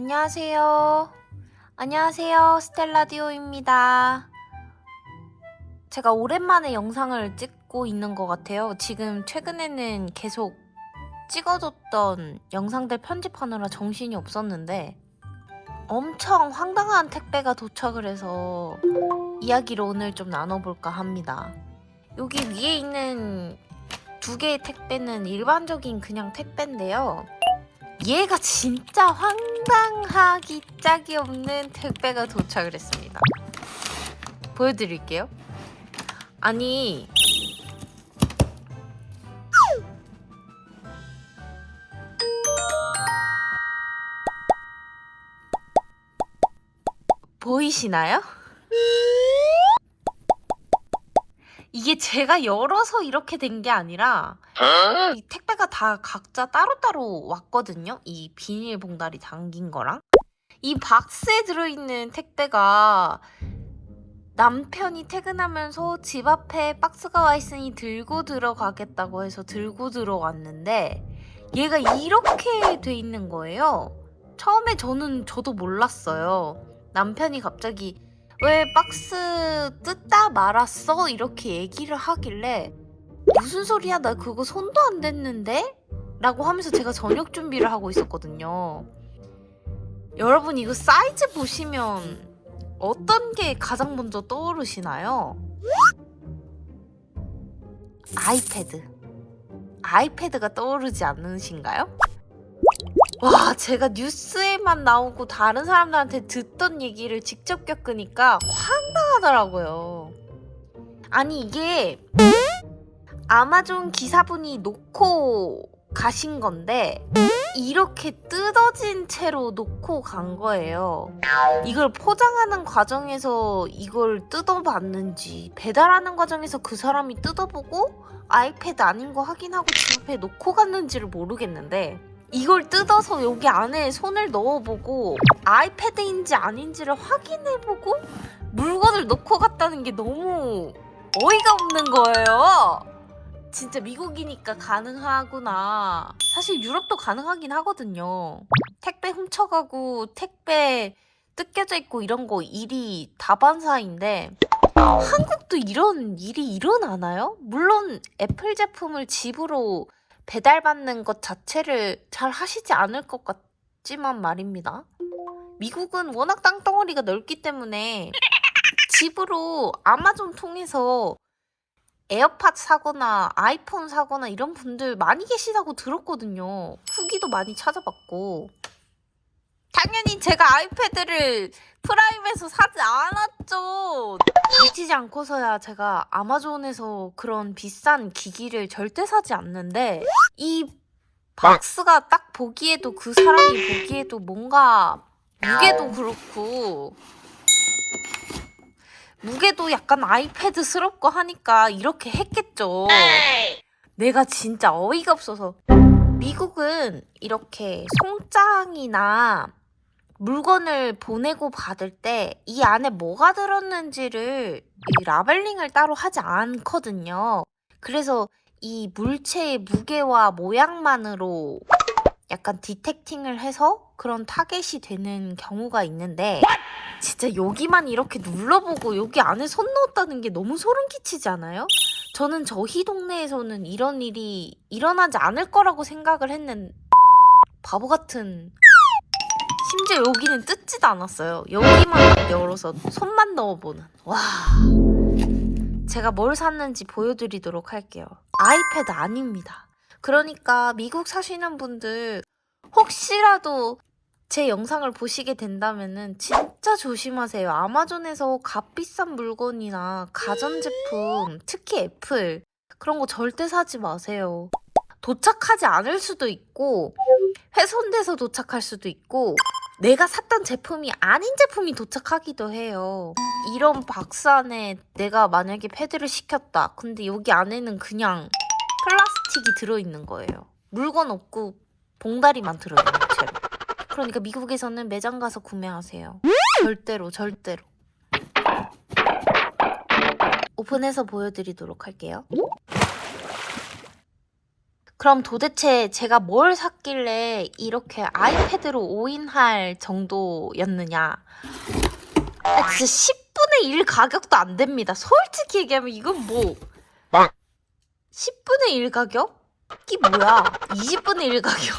안녕하세요. 안녕하세요. 스텔라디오입니다. 제가 오랜만에 영상을 찍고 있는 것 같아요. 지금 최근에는 계속 찍어뒀던 영상들 편집하느라 정신이 없었는데 엄청 황당한 택배가 도착을 해서 이야기를 오늘 좀 나눠볼까 합니다. 여기 위에 있는 두 개의 택배는 일반적인 그냥 택배인데요. 얘가 진짜 황 당하기 짝이 없는 택배가 도착을 했습니다. 보여드릴게요. 아니 보이시나요? 제가 열어서 이렇게 된 게 아니라 이 택배가 다 각자 따로따로 왔거든요. 이 비닐 봉다리 담긴 거랑. 이 박스에 들어있는 택배가 남편이 퇴근하면서 집 앞에 박스가 와 있으니 들고 들어가겠다고 해서 들고 들어왔는데 얘가 이렇게 돼 있는 거예요. 처음에 저는 저도 몰랐어요. 남편이 갑자기 왜 박스 뜯다 말았어? 이렇게 얘기를 하길래 무슨 소리야? 나 그거 손도 안 댔는데? 라고 하면서 제가 저녁 준비를 하고 있었거든요. 여러분 이거 사이즈 보시면 어떤 게 가장 먼저 떠오르시나요? 아이패드. 아이패드가 떠오르지 않으신가요? 와, 제가 뉴스에만 나오고 다른 사람들한테 듣던 얘기를 직접 겪으니까 황당하더라고요. 아니, 이게 아마존 기사분이 놓고 가신 건데, 이렇게 뜯어진 채로 놓고 간 거예요. 이걸 포장하는 과정에서 이걸 뜯어봤는지, 배달하는 과정에서 그 사람이 뜯어보고 아이패드 아닌 거 확인하고 집 앞에 놓고 갔는지를 모르겠는데, 이걸 뜯어서 여기 안에 손을 넣어보고 아이패드인지 아닌지를 확인해보고 물건을 넣고 갔다는 게 너무 어이가 없는 거예요. 진짜 미국이니까 가능하구나. 사실 유럽도 가능하긴 하거든요. 택배 훔쳐가고 택배 뜯겨져 있고 이런 거 일이 다반사인데 한국도 이런 일이 일어나나요? 물론 애플 제품을 집으로 배달받는 것 자체를 잘 하시지 않을 것 같지만 말입니다. 미국은 워낙 땅덩어리가 넓기 때문에 집으로 아마존 통해서 에어팟 사거나 아이폰 사거나 이런 분들 많이 계시다고 들었거든요. 후기도 많이 찾아봤고. 당연히 제가 아이패드를 프라임에서 사지 않았죠. 미치지 않고서야 제가 아마존에서 그런 비싼 기기를 절대 사지 않는데 이 박스가 딱 보기에도 그 사람이 보기에도 뭔가 무게도 그렇고 무게도 약간 아이패드스럽고 하니까 이렇게 했겠죠. 내가 진짜 어이가 없어서 미국은 이렇게 송장이나 물건을 보내고 받을 때 이 안에 뭐가 들었는지를 이 라벨링을 따로 하지 않거든요. 그래서 이 물체의 무게와 모양만으로 약간 디텍팅을 해서 그런 타겟이 되는 경우가 있는데 진짜 여기만 이렇게 눌러보고 여기 안에 손 넣었다는 게 너무 소름 끼치지 않아요? 저는 저희 동네에서는 이런 일이 일어나지 않을 거라고 생각을 했는 바보 같은 심지어 여기는 뜯지도 않았어요. 여기만 딱 열어서 손만 넣어보는. 와. 제가 뭘 샀는지 보여드리도록 할게요. 아이패드 아닙니다. 그러니까 미국 사시는 분들 혹시라도 제 영상을 보시게 된다면은 진짜 조심하세요. 아마존에서 값비싼 물건이나 가전제품, 특히 애플 그런 거 절대 사지 마세요. 도착하지 않을 수도 있고 훼손돼서 도착할 수도 있고 내가 샀던 제품이 아닌 제품이 도착하기도 해요. 이런 박스 안에 내가 만약에 패드를 시켰다. 근데 여기 안에는 그냥 플라스틱이 들어있는 거예요. 물건 없고 봉다리만 들어있는 채로. 그러니까 미국에서는 매장 가서 구매하세요. 절대로 절대로. 오픈해서 보여드리도록 할게요. 그럼 도대체 제가 뭘 샀길래 이렇게 아이패드로 올인할 정도였느냐? 아, 진짜 10분의 1 가격도 안 됩니다. 솔직히 얘기하면 이건 뭐 빵. 10분의 1 가격? 이게 뭐야? 20분의 1 가격?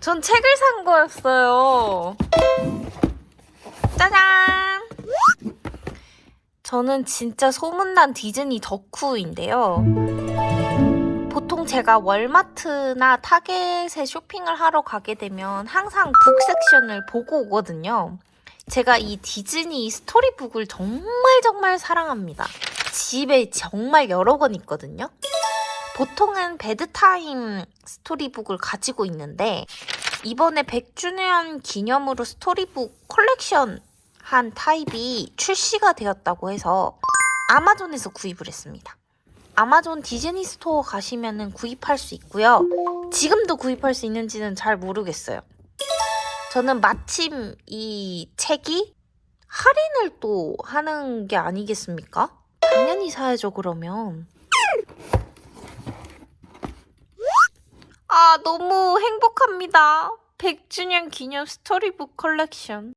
전 책을 산 거였어요. 짜잔! 저는 진짜 소문난 디즈니 덕후인데요. 보통 제가 월마트나 타겟에 쇼핑을 하러 가게 되면 항상 북 섹션을 보고 오거든요. 제가 이 디즈니 스토리북을 정말 정말 사랑합니다. 집에 정말 여러 권 있거든요. 보통은 배드타임 스토리북을 가지고 있는데 이번에 100주년 기념으로 스토리북 컬렉션 한 타입이 출시가 되었다고 해서 아마존에서 구입을 했습니다. 아마존 디즈니 스토어 가시면은 구입할 수 있고요. 지금도 구입할 수 있는지는 잘 모르겠어요. 저는 마침 이 책이 할인을 또 하는 게 아니겠습니까? 당연히 사야죠, 그러면. 아, 너무 행복합니다. 100주년 기념 스토리북 컬렉션.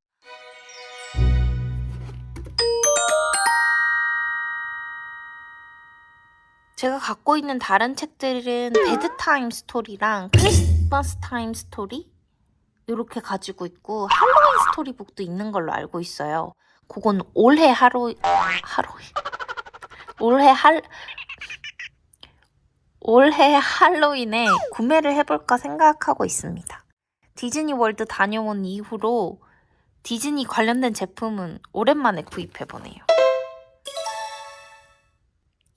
제가 갖고 있는 다른 책들은 배드타임 스토리랑 크리스마스 타임 스토리 이렇게 가지고 있고 할로윈 스토리북도 있는 걸로 알고 있어요. 그건 올해 하로 하로윈 올해 할 올해 할로윈에 구매를 해볼까 생각하고 있습니다. 디즈니 월드 다녀온 이후로 디즈니 관련된 제품은 오랜만에 구입해보네요.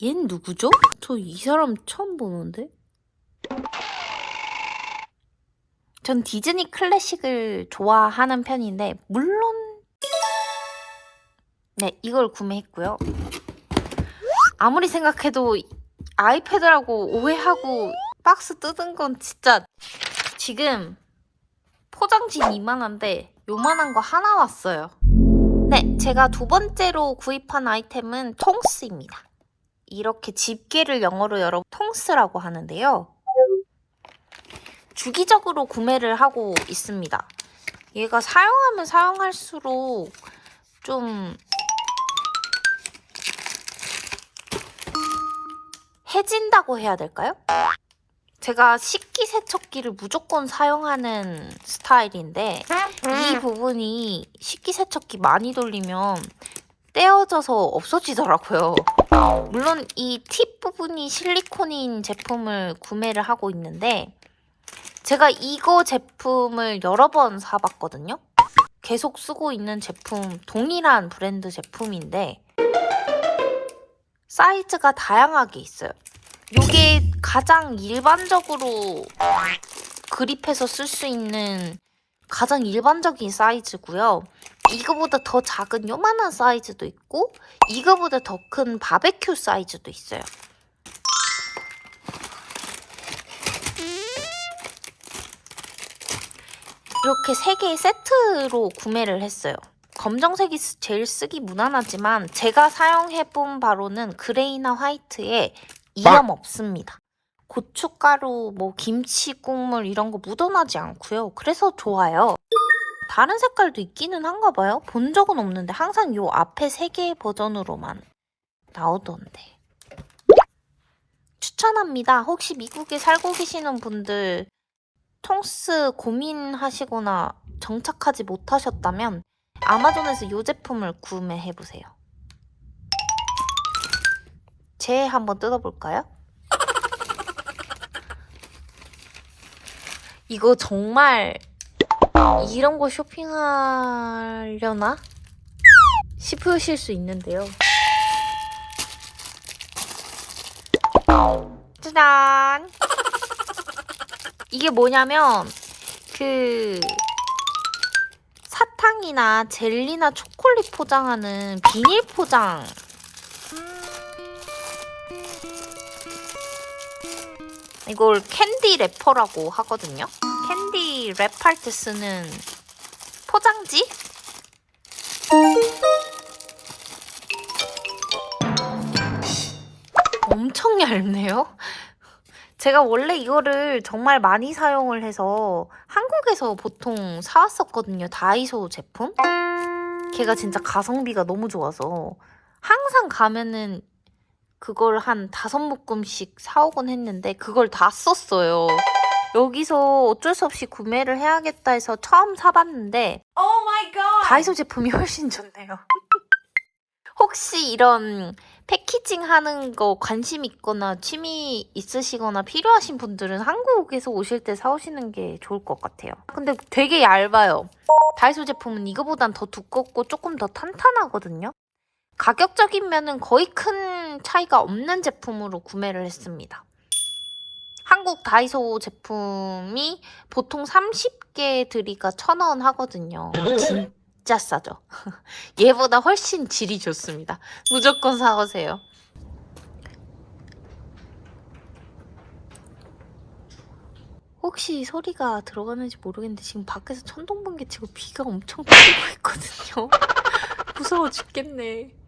얜 누구죠? 저 이 사람 처음 보는데? 전 디즈니 클래식을 좋아하는 편인데, 물론, 네, 이걸 구매했고요. 아무리 생각해도 아이패드라고 오해하고 박스 뜯은 건 진짜 지금 포장진 이만한데 요만한 거 하나 왔어요. 네, 제가 두 번째로 구입한 아이템은 통스입니다. 이렇게 집게를 영어로 열어 통스라고 하는데요. 주기적으로 구매를 하고 있습니다. 얘가 사용하면 사용할수록 좀 해진다고 해야 될까요? 제가 식기 세척기를 무조건 사용하는 스타일인데 이 부분이 식기 세척기 많이 돌리면 떼어져서 없어지더라고요. 물론 이 팁 부분이 실리콘인 제품을 구매를 하고 있는데 제가 이거 제품을 여러 번 사봤거든요. 계속 쓰고 있는 제품 동일한 브랜드 제품인데 사이즈가 다양하게 있어요. 이게 가장 일반적으로 그립해서 쓸 수 있는 가장 일반적인 사이즈고요. 이거보다 더 작은 요만한 사이즈도 있고 이거보다 더 큰 바베큐 사이즈도 있어요. 이렇게 세 개의 세트로 구매를 했어요. 검정색이 쓰- 제일 쓰기 무난하지만 제가 사용해본 바로는 그레이나 화이트에 이염 없습니다. 고춧가루, 뭐 김치 국물 이런 거 묻어나지 않고요. 그래서 좋아요. 다른 색깔도 있기는 한가 봐요. 본 적은 없는데 항상 요 앞에 세 개의 버전으로만 나오던데. 추천합니다. 혹시 미국에 살고 계시는 분들 통스 고민하시거나 정착하지 못하셨다면 아마존에서 이 제품을 구매해 보세요. 제 한번 뜯어볼까요? 이거 정말 이런 거 쇼핑하려나 싶으실 수 있는데요. 짜잔! 이게 뭐냐면 그 사탕이나 젤리나 초콜릿 포장하는 비닐 포장 이걸 캔디 래퍼라고 하거든요. 랩할 때 쓰는 포장지? 엄청 얇네요. 제가 원래 이거를 정말 많이 사용을 해서 한국에서 보통 사왔었거든요. 다이소 제품. 걔가 진짜 가성비가 너무 좋아서 항상 가면은 그걸 한 다섯 묶음씩 사오곤 했는데 그걸 다 썼어요. 여기서 어쩔 수 없이 구매를 해야겠다 해서 처음 사봤는데 Oh my god! 다이소 제품이 훨씬 좋네요. 혹시 이런 패키징 하는 거 관심 있거나 취미 있으시거나 필요하신 분들은 한국에서 오실 때 사오시는 게 좋을 것 같아요. 근데 되게 얇아요. 다이소 제품은 이거보단 더 두껍고 조금 더 탄탄하거든요. 가격적인 면은 거의 큰 차이가 없는 제품으로 구매를 했습니다. 한국 다이소 제품이 보통 30개 들이가 1,000원 하거든요. 진짜 싸죠. 얘보다 훨씬 질이 좋습니다. 무조건 사오세요. 혹시 소리가 들어가는지 모르겠는데 지금 밖에서 천둥번개 치고 비가 엄청 내리고 있거든요. 무서워 죽겠네.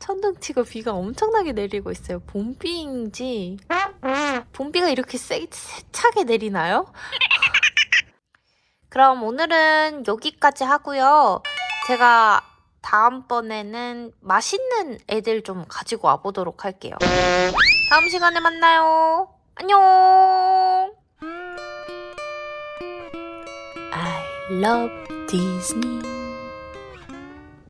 천둥 치고 비가 엄청나게 내리고 있어요. 봄비인지 봄비가 이렇게 세, 세차게 내리나요? 그럼 오늘은 여기까지 하고요. 제가 다음번에는 맛있는 애들 좀 가지고 와보도록 할게요. 다음 시간에 만나요. 안녕. I love Disney.